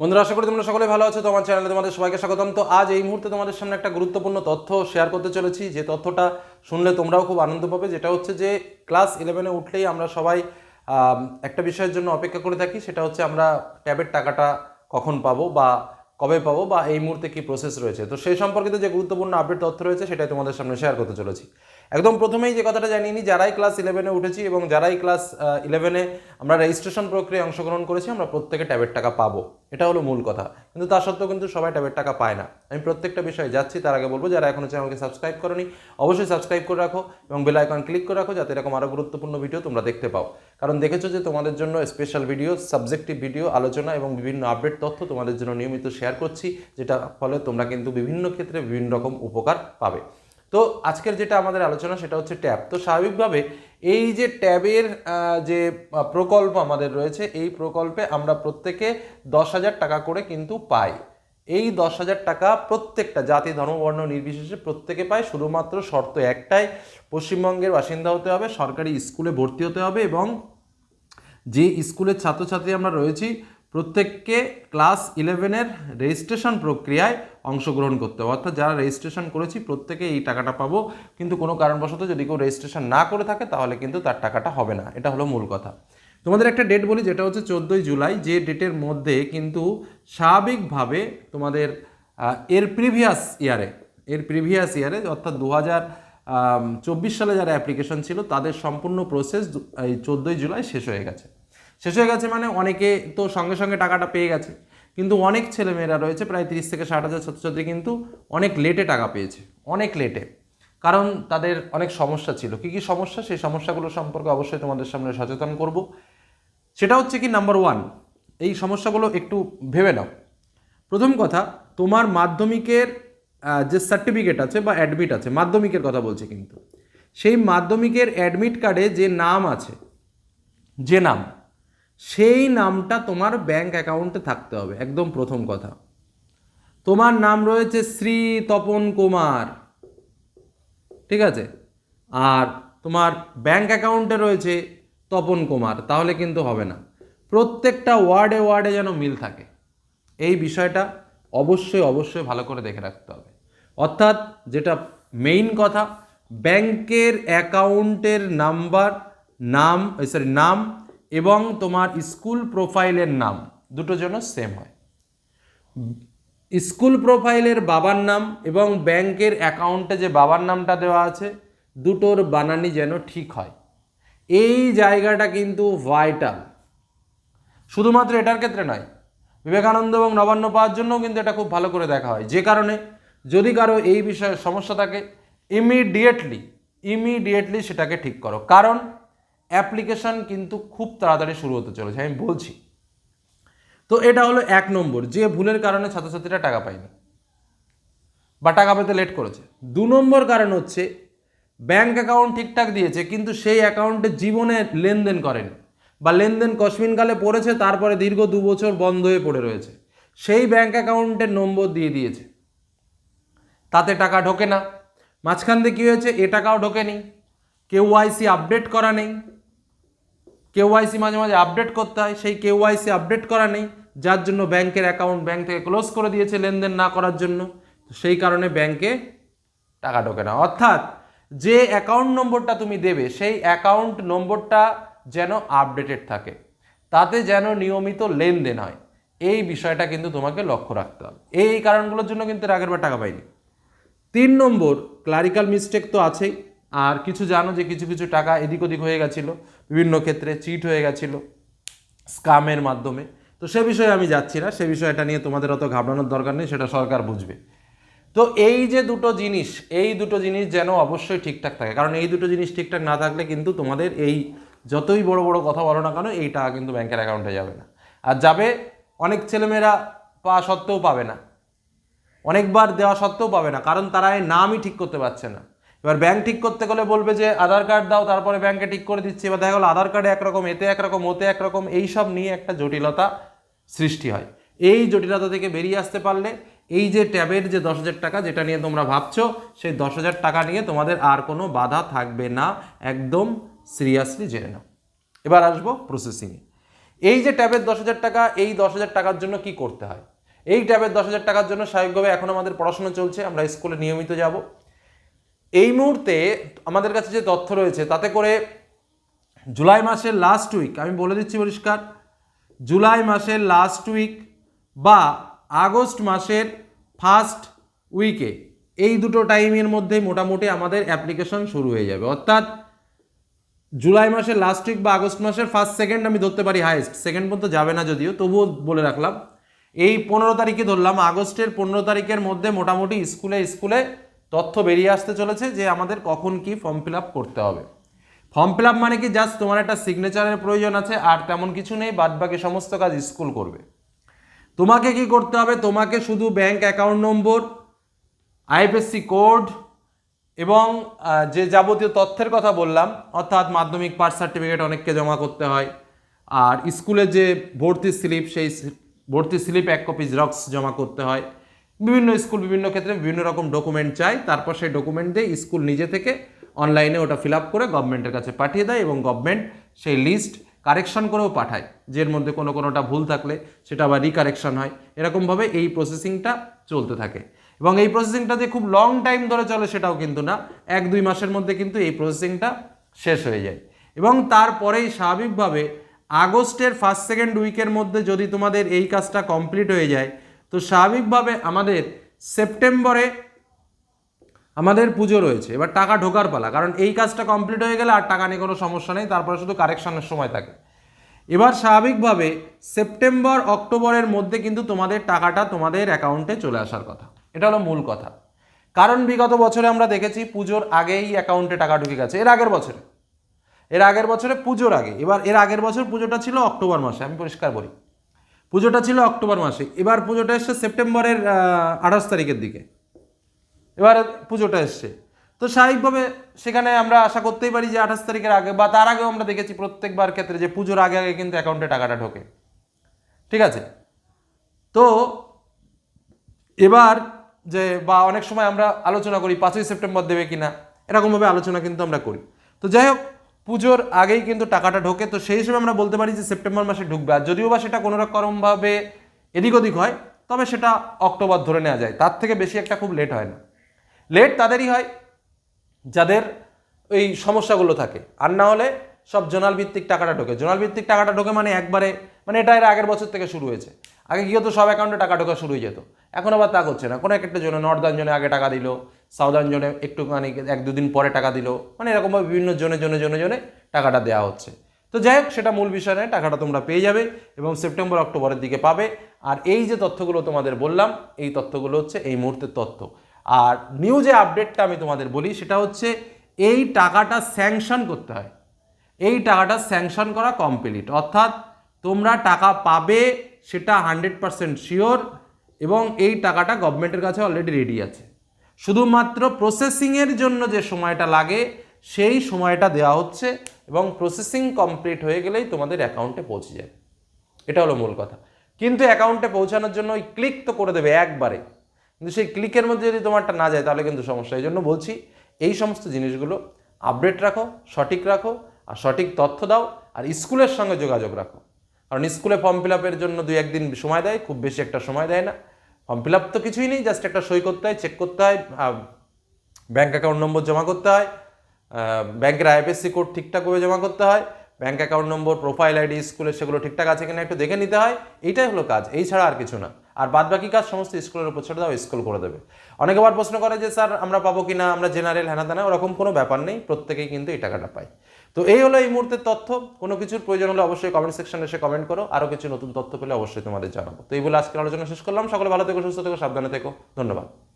বন্ধুরা, আশা করি তোমরা সকলে ভালো আছো। তোমার চ্যানেলে তোমাদের সবাইকে স্বাগতম। তো আজ এই মুহূর্তে তোমাদের সামনে একটা গুরুত্বপূর্ণ তথ্য শেয়ার করতে চলেছি। যে তথ্যটা শুনলে তোমরাও খুব আনন্দ পাবে। যেটা হচ্ছে যে ক্লাস ইলেভেনে উঠলেই আমরা সবাই একটা বিষয়ের জন্য অপেক্ষা করে থাকি। সেটা হচ্ছে আমরা ট্যাবের টাকাটা কখন পাবো বা কবে পাবো বা এই মুহূর্তে কী প্রসেস রয়েছে। তো সেই সম্পর্কিত যে গুরুত্বপূর্ণ আপডেট তথ্য রয়েছে, সেটাই তোমাদের সামনে শেয়ার করতে চলেছি। একদম প্রথমেই যে কথাটা জানিয়ে নিই, যারাই ক্লাস ইলেভেনে উঠেছি এবং যারাই ক্লাস ইলেভেনে আমরা রেজিস্ট্রেশন প্রক্রিয়ায় অংশগ্রহণ করেছি, আমরা প্রত্যেকে ট্যাবের টাকা পাবো। এটা হলো মূল কথা। কিন্তু তা সত্ত্বেও কিন্তু সবাই ট্যাবের টাকা পায় না। আমি প্রত্যেকটা বিষয়ে যাচ্ছি, তার আগে বলব, যারা এখনও চ্যানেলকে সাবস্ক্রাইব করনি, অবশ্যই সাবস্ক্রাইব করে রাখো এবং বেল আইকন ক্লিক করে রাখো, যাতে এরকম আরও গুরুত্বপূর্ণ ভিডিও তোমরা দেখতে পাও। কারণ দেখেছ যে তোমাদের জন্য স্পেশাল ভিডিও সাবজেক্টিভ ভিডিও আলোচনা এবং বিভিন্ন আপডেট তথ্য তোমাদের জন্য নিয়মিত শেয়ার করছি, যেটা ফলে তোমরা কিন্তু বিভিন্ন ক্ষেত্রে বিভিন্ন রকম উপকার পাবে। তো আজকের যেটা আমাদের আলোচনা সেটা হচ্ছে ট্যাব। তো স্বাভাবিকভাবে এই যে ট্যাবের যে প্রকল্প আমাদের রয়েছে, এই প্রকল্পে আমরা প্রত্যেকে দশ হাজার টাকা করে কিন্তু পাই। এই দশ হাজার টাকা প্রত্যেকটা জাতি, ধর্ম, বর্ণ নির্বিশেষে প্রত্যেকে পায়। শুধুমাত্র শর্ত একটাই, পশ্চিমবঙ্গের বাসিন্দা হতে হবে, সরকারি স্কুলে ভর্তি হতে হবে এবং যে স্কুলের ছাত্রছাত্রী আমরা রয়েছি প্রত্যেককে ক্লাস ইলেভেনের রেজিস্ট্রেশন প্রক্রিয়ায় অংশগ্রহণ করতে হবে। অর্থাৎ যারা রেজিস্ট্রেশন করেছি, প্রত্যেকে এই টাকাটা পাবো। কিন্তু কোনো কারণবশত যদি কেউ রেজিস্ট্রেশন না করে থাকে, তাহলে কিন্তু তার টাকাটা হবে না। এটা হলো মূল কথা। তোমাদের একটা ডেট বলি, যেটা হচ্ছে চোদ্দোই জুলাই। যে ডেটের মধ্যে কিন্তু স্বাভাবিকভাবে তোমাদের এর প্রিভিয়াস ইয়ারে এর প্রিভিয়াস ইয়ারে অর্থাৎ দু হাজার চব্বিশ সালে যারা অ্যাপ্লিকেশন ছিল, তাদের সম্পূর্ণ প্রসেস এই চোদ্দোই জুলাই শেষ হয়ে গেছে। শেষ হয়ে গেছে মানে অনেকে তো সঙ্গে সঙ্গে টাকাটা পেয়ে গেছে। কিন্তু অনেক ছেলেমেয়েরা রয়েছে, প্রায় তিরিশ থেকে ষাট হাজার ছাত্রছাত্রী কিন্তু অনেক লেটে টাকা পেয়েছে, অনেক লেটে কারণ তাদের অনেক সমস্যা ছিল। কী কী সমস্যা? সেই সমস্যাগুলো সম্পর্কে অবশ্যই তোমাদের সামনে সচেতন করব। সেটা হচ্ছে কি নাম্বার ওয়ান এই সমস্যাগুলো একটু ভেবে নাও। প্রথম কথা, তোমার মাধ্যমিকের যে সার্টিফিকেট আছে বা অ্যাডমিট আছে, মাধ্যমিকের কথা বলছি কিন্তু, সেই মাধ্যমিকের অ্যাডমিট কার্ডে যে নাম আছে, যে নাম সেই নামটা তোমার ব্যাংক অ্যাকাউন্টে থাকতে হবে, একদম প্রথম কথা। তোমার নাম রয়েছে শ্রী তপন কুমার, ঠিক আছে? আর তোমার ব্যাংক অ্যাকাউন্টে রয়েছে তপন কুমার, তাহলে কিন্তু হবে না। প্রত্যেকটা ওয়ার্ডে ওয়ার্ডে যেন মিল থাকে। এই বিষয়টা অবশ্যই অবশ্যই ভালো করে দেখে রাখতে হবে। অর্থাৎ যেটা মেইন কথা ব্যাংকের অ্যাকাউন্টের নাম্বার নাম সরি নাম এবং তোমার স্কুল প্রোফাইলের নাম, দুটো যেন সেম হয়। স্কুল প্রোফাইলের বাবার নাম এবং ব্যাংকের অ্যাকাউন্টে যে বাবার নামটা দেওয়া আছে, দুটোর বানানি যেন ঠিক হয়। এই জায়গাটা কিন্তু ভাইটাল শুধুমাত্র এটার ক্ষেত্রে নয়, বিবেকানন্দ এবং নবান্ন পাওয়ার জন্যও কিন্তু এটা খুব ভালো করে দেখা হয়। যে কারণে যদি কারও এই বিষয়ে সমস্যা থাকে ইমিডিয়েটলি ইমিডিয়েটলি সেটাকে ঠিক করো। কারণ অ্যাপ্লিকেশন কিন্তু খুব তাড়াতাড়ি শুরু হতে চলেছে, আমি বলছি। তো এটা হলো এক নম্বর, যে ভুলের কারণে ছাত্রছাত্রীরা টাকা পায়নি বা টাকা পেতে লেট করেছে। দু নম্বর কারণ হচ্ছে ব্যাংক অ্যাকাউন্ট ঠিকঠাক দিয়েছে, কিন্তু সেই অ্যাকাউন্টে জীবনে লেনদেন করেনি বা লেনদেন কসমিনকালে পড়েছে, তারপরে দীর্ঘ দু বছর বন্ধ হয়ে পড়ে রয়েছে। সেই ব্যাংক অ্যাকাউন্টের নম্বর দিয়ে দিয়েছে। তাতে টাকা ঢোকে না। মাঝখান দিয়ে কী হয়েছে? এ টাকাও ঢোকেনি। কেওয়াইসি আপডেট করা নেই। কেওয়াইসি মাঝে মাঝে আপডেট করতে হয়। সেই কেওয়াইসি আপডেট করা নেই। যার জন্য ব্যাংকের অ্যাকাউন্ট ব্যাংক থেকে ক্লোজ করে দিয়েছে লেনদেন না করার জন্য। সেই কারণে ব্যাংকে টাকা ঢোকে না। অর্থাৎ যে অ্যাকাউন্ট নম্বরটা তুমি দেবে, সেই অ্যাকাউন্ট নম্বরটা যেন আপডেটেড থাকে। তাতে যেন নিয়মিত লেনদেন হয়। এই বিষয়টা কিন্তু তোমাকে লক্ষ্য রাখতে হবে। এই কারণগুলোর জন্য কিন্তু এর আগের বার টাকা পাইনি। তিন নম্বর ক্লারিক্যাল মিস্টেক তো আছেই। আর কিছু জানো যে কিছু কিছু টাকা এদিক ওদিক হয়ে গেছিল, বিভিন্ন ক্ষেত্রে চিট হয়ে গেছিল স্কামের মাধ্যমে। তো সে বিষয়ে আমি যাচ্ছি না, সে বিষয়টা নিয়ে তোমাদের অত ঘাবড়ানোর দরকার নেই, সেটা সরকার বুঝবে। তো এই যে দুটো জিনিস, এই দুটো জিনিস যেন অবশ্যই ঠিকঠাক থাকে, কারণ এই দুটো জিনিস ঠিকঠাক না থাকলে কিন্তু তোমাদের এই যতই বড় বড় কথা বলো না কেন এই টাকা কিন্তু ব্যাংকের অ্যাকাউন্টে যাবে না। আর যাবে, অনেক ছেলেমেয়েরা পাওয়া সত্ত্বেও পাবে না। অনেকবার দেওয়া সত্ত্বেও পাবে না, কারণ তারা এই নামই ঠিক করতে পারছে না। এবার ব্যাংক ঠিক করতে গেলে বলবে যে আধার কার্ড দাও, তারপরে ব্যাংকে ঠিক করে দিচ্ছে। এবার দেখা গেলো আধার কার্ডে একরকম, এতে একরকম, ওতে একরকম এইসব নিয়ে একটা জটিলতা সৃষ্টি হয়। এই জটিলতা থেকে বেরিয়ে আসতে পারলে এই যে ট্যাবের যে দশ হাজার টাকা, যেটা নিয়ে তোমরা ভাবছ, সেই দশ হাজার টাকা নিয়ে তোমাদের আর কোনো বাধা থাকবে না। একদম সিরিয়াসলি জেনে নাও। এবার আসব প্রসেসিংয়ে এই যে ট্যাবের দশ হাজার টাকা, এই দশ হাজার টাকার জন্য কি করতে হয়? এই ট্যাবের দশ হাজার টাকার জন্য স্বাভাবিকভাবে এখন আমাদের পড়াশোনা চলছে, আমরা স্কুলে নিয়মিত যাব। এই মুহূর্তে আমাদের কাছে যে তথ্য রয়েছে, তাতে করে জুলাই মাসের লাস্ট উইক আমি বলে দিচ্ছি পরিষ্কার, জুলাই মাসের লাস্ট উইক বা আগস্ট মাসের ফার্স্ট উইকে এই দুটো টাইমের মধ্যে মোটামুটি আমাদের অ্যাপ্লিকেশন শুরু হয়ে যাবে। অর্থাৎ জুলাই মাসের লাস্ট উইক বা আগস্ট মাসের ফার্স্ট সেকেন্ড আমি ধরতে পারি হাইয়েস্ট সেকেন্ড পর্যন্ত যাবে না যদিও, তবুও বলে রাখলাম। এই পনেরো তারিখে ধরলাম। আগস্টের পনেরো তারিখের মধ্যে মোটামুটি স্কুলে স্কুলে তথ্য বেরিয়ে আসতে চলেছে যে আমাদের কখন কি ফর্ম ফিল আপ করতে হবে। ফর্ম ফিল আপ মানে কি? জাস্ট তোমার একটা সিগনেচারের প্রয়োজন আছে, আর তেমন কিছু নেই, বাদ বাকি সমস্ত কাজ স্কুল করবে। তোমাকে কি করতে হবে? তোমাকে শুধু bank account number IFSC code এবং যে যাবতীয় তথ্যের কথা বললাম, অর্থাৎ মাধ্যমিক পাস সার্টিফিকেট অনেককে জমা করতে হয়, আর স্কুলে যে ভর্তি স্লিপ সেই ভর্তি স্লিপ এক কপি জেরক্স জমা করতে হয়। বিভিন্ন স্কুল বিভিন্ন ক্ষেত্রে বিভিন্ন রকম ডকুমেন্ট চাই, তারপর সেই ডকুমেন্ট দিয়ে স্কুল নিজে থেকে অনলাইনে ওটা ফিল আপ করে গভর্নমেন্টের কাছে পাঠিয়ে দেয় এবং গভর্নমেন্ট সেই লিস্ট কারেকশন করেও পাঠায়, যের মধ্যে কোনো কোনোটা ভুল থাকলে সেটা আবার রিকারেকশন হয়। এরকমভাবে এই প্রসেসিংটা চলতে থাকে। এবং এই প্রসেসিংটা যে খুব লং টাইম ধরে চলে সেটাও কিন্তু না, এক দুই মাসের মধ্যে কিন্তু এই প্রসেসিংটা শেষ হয়ে যায়। এবং তারপরেই স্বাভাবিকভাবে আগস্টের ফার্স্ট সেকেন্ড উইকের মধ্যে যদি তোমাদের এই কাজটা কমপ্লিট হয়ে যায় তো স্বাভাবিকভাবে আমাদের সেপ্টেম্বরে আমাদের পুজো রয়েছে। এবার টাকা ঢোকার পালা, কারণ এই কাজটা কমপ্লিট হয়ে গেলে আর টাকা নিয়ে কোনো সমস্যা নেই, তারপরে শুধু কারেকশনের সময় থাকে। এবার স্বাভাবিকভাবে সেপ্টেম্বর, অক্টোবরের মধ্যে কিন্তু তোমাদের টাকাটা তোমাদের অ্যাকাউন্টে চলে আসার কথা। এটা হলো মূল কথা। কারণ বিগত বছরে আমরা দেখেছি পুজোর আগেই অ্যাকাউন্টে টাকা ঢুকে গেছে, এর আগের বছরে। এর আগের বছরে পুজোর আগে, এবার এর আগের বছর পুজোটা ছিল অক্টোবর মাসে, আমি পরিষ্কার বলি। পুজোটা ছিল অক্টোবর মাসে। এবার পুজোটা এসছে সেপ্টেম্বরের আঠাশ তারিখের দিকে। এবার পুজোটা এসছে। তো স্বাভাবিকভাবে সেখানে আমরা আশা করতেই পারি যে আঠাশ তারিখের আগে বা তার আগেও আমরা দেখেছি প্রত্যেকবার ক্ষেত্রে যে পুজোর আগে আগে কিন্তু অ্যাকাউন্টে টাকাটা ঢোকে। ঠিক আছে? তো এবার যে বা অনেক সময় আমরা আলোচনা করি পাঁচই সেপ্টেম্বর দেবে কিনা, এরকমভাবে আলোচনা কিন্তু আমরা করি। তো যাই হোক পুজোর আগেই কিন্তু টাকাটা ঢোকে। তো সেই হিসেবে আমরা বলতে পারি যে সেপ্টেম্বর মাসে ঢুকবে। আর যদিও বা সেটা কোনো রকমভাবে এদিক ওদিক হয়, তবে সেটা অক্টোবর ধরে নেওয়া যায়। তার থেকে বেশি একটা খুব লেট হয় না। লেট তাদেরই হয়, যাদের এই সমস্যাগুলো থাকে। আর না হলে সব জোনাল ভিত্তিক টাকাটা ঢোকে। জোনাল ভিত্তিক টাকাটা ঢোকে মানে একবারে মানে এটা এর আগের বছর থেকে শুরু হয়েছে। আগে কি হতো সব অ্যাকাউন্টে টাকা ঢোকা শুরু হয়ে যেত। এখন আবার তা করছে না। কোনো এক একটা জোনে নর্দার্ন জোনে আগে টাকা দিল সাউদার্ন জোনে একটুখানি এক দুদিন পরে টাকা দিল। মানে এরকমভাবে বিভিন্ন জোনে জোনে জোনে জোনে টাকাটা দেওয়া হচ্ছে। তো যাই হোক, সেটা মূল বিষয় নয়, টাকাটা তোমরা পেয়ে যাবে এবং সেপ্টেম্বর, অক্টোবরের দিকে পাবে। আর এই যে তথ্যগুলো তোমাদের বললাম, এই তথ্যগুলো হচ্ছে এই মুহূর্তের তথ্য। আর নিউ যে আপডেটটা আমি তোমাদের বলি, সেটা হচ্ছে এই টাকাটা স্যাংশন করতে হয়। এই টাকাটা স্যাংশন করা কমপ্লিট অর্থাৎ তোমরা টাকা পাবে সেটা হান্ড্রেড পারসেন্ট শিওর এবং এই টাকাটা গভর্নমেন্টের কাছে অলরেডি রেডি আছে। শুধুমাত্র প্রসেসিংয়ের জন্য যে সময়টা লাগে, সেই সময়টা দেওয়া হচ্ছে এবং প্রসেসিং কমপ্লিট হয়ে গেলেই তোমাদের অ্যাকাউন্টে পৌঁছে যাবে। এটা হলো মূল কথা। কিন্তু অ্যাকাউন্টে পৌঁছানোর জন্য ওই ক্লিক তো করে দেবে একবারে। কিন্তু সেই ক্লিকের মধ্যে যদি তোমারটা না যায়, তাহলে কিন্তু সমস্যা। এই জন্য বলছি, এই সমস্ত জিনিসগুলো আপডেট রাখো, সঠিক রাখো, আর সঠিক তথ্য দাও, আর স্কুলের সঙ্গে যোগাযোগ রাখো। কারণ স্কুলে ফর্ম ফিল আপের জন্য দুই একদিন সময় দেয়, খুব বেশি একটা সময় দেয় না। ফর্ম ফিল আপ তো কিছুই নেই জাস্ট একটা সই করতে হয় চেক করতে হয় ব্যাঙ্ক অ্যাকাউন্ট নম্বর জমা করতে হয় ব্যাংকের আইএফএসসি কোড ঠিকঠাকভাবে জমা করতে হয় bank account number profile ID স্কুলের সেগুলো ঠিকঠাক আছে কিনা একটু দেখে নিতে হয়, এইটাই হলো কাজ, এই ছাড়া আর কিছু না। আর বাদ বাকি কাজ সমস্ত স্কুলের উপর ছেড়ে দাও স্কুল করে দেবে। অনেকে আবার প্রশ্ন করে যে, স্যার, আমরা পাবো কিনা? আমরা জেনারেল হ্যানা তেনা ওরকম কোনো ব্যাপার নেই, প্রত্যেকেই কিন্তু এই টাকাটা পাই তো এই হলো এই মুহূর্তের তথ্য। কোনো কিছুর প্রয়োজন হলে অবশ্যই কমেন্ট সেকশনে এসে কমেন্ট করো। আরও কিছু নতুন তথ্য পেলে অবশ্যই তোমাদের জানাব। তো এই বলে আজকের আলোচনা শেষ করলাম। সকলে ভালো থেকো, সুস্থ থেকো, সাবধানে থেকো। ধন্যবাদ।